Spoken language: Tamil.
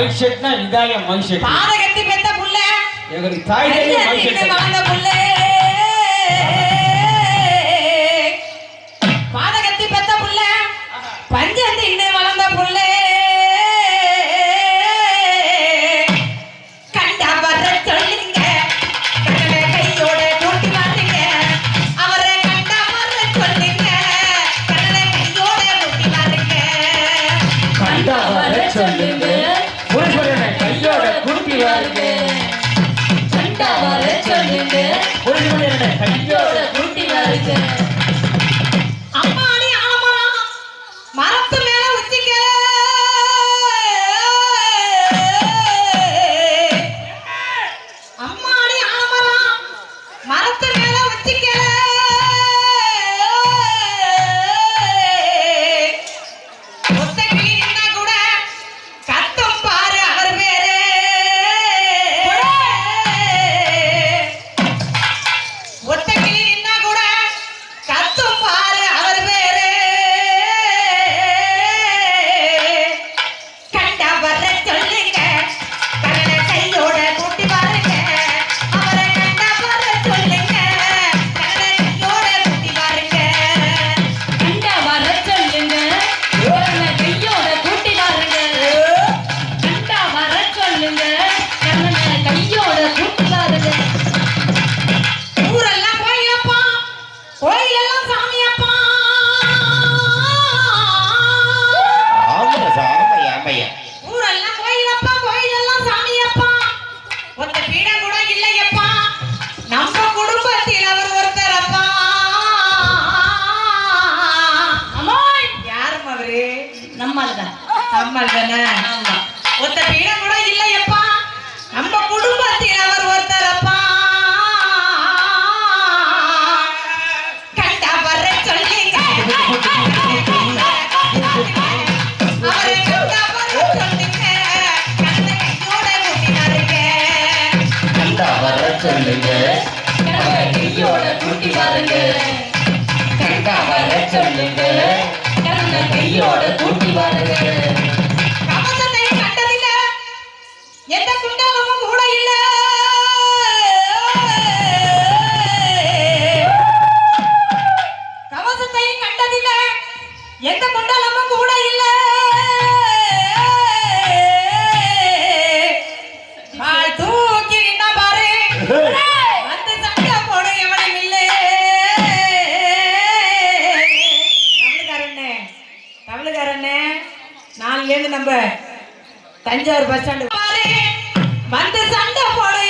மைக் செட்னா இதாய மைக் செட் பாதகத்தி பெத்த புள்ள. எங்களுக்கு தாய் தேவி மைக் செட் வளர்ந்த புள்ள. பாதகத்தி பெத்த புள்ள. பஞ்சந்து இன்னே வளர்ந்த புள்ள. சொல்லுங்க. you are again. நம்மால் தான் நம்மால் தானே ஆமா. ஒத்த பீட கூட இல்லையப்பா. நம்ம குடும்பத்தில் அவர் ஒருத்தரப்பா கண்டா வர சொல்லி அவரை கண்டா வர சொல்லுங்க. கண்ட கையோட கூட்டினாருங்க. கூட்டி பாருங்க கையோட கூட்டி இங்கேருந்து நம்ம தஞ்சாவூர் பஸ் ஸ்டாண்டு. வந்து சண்டை போடு.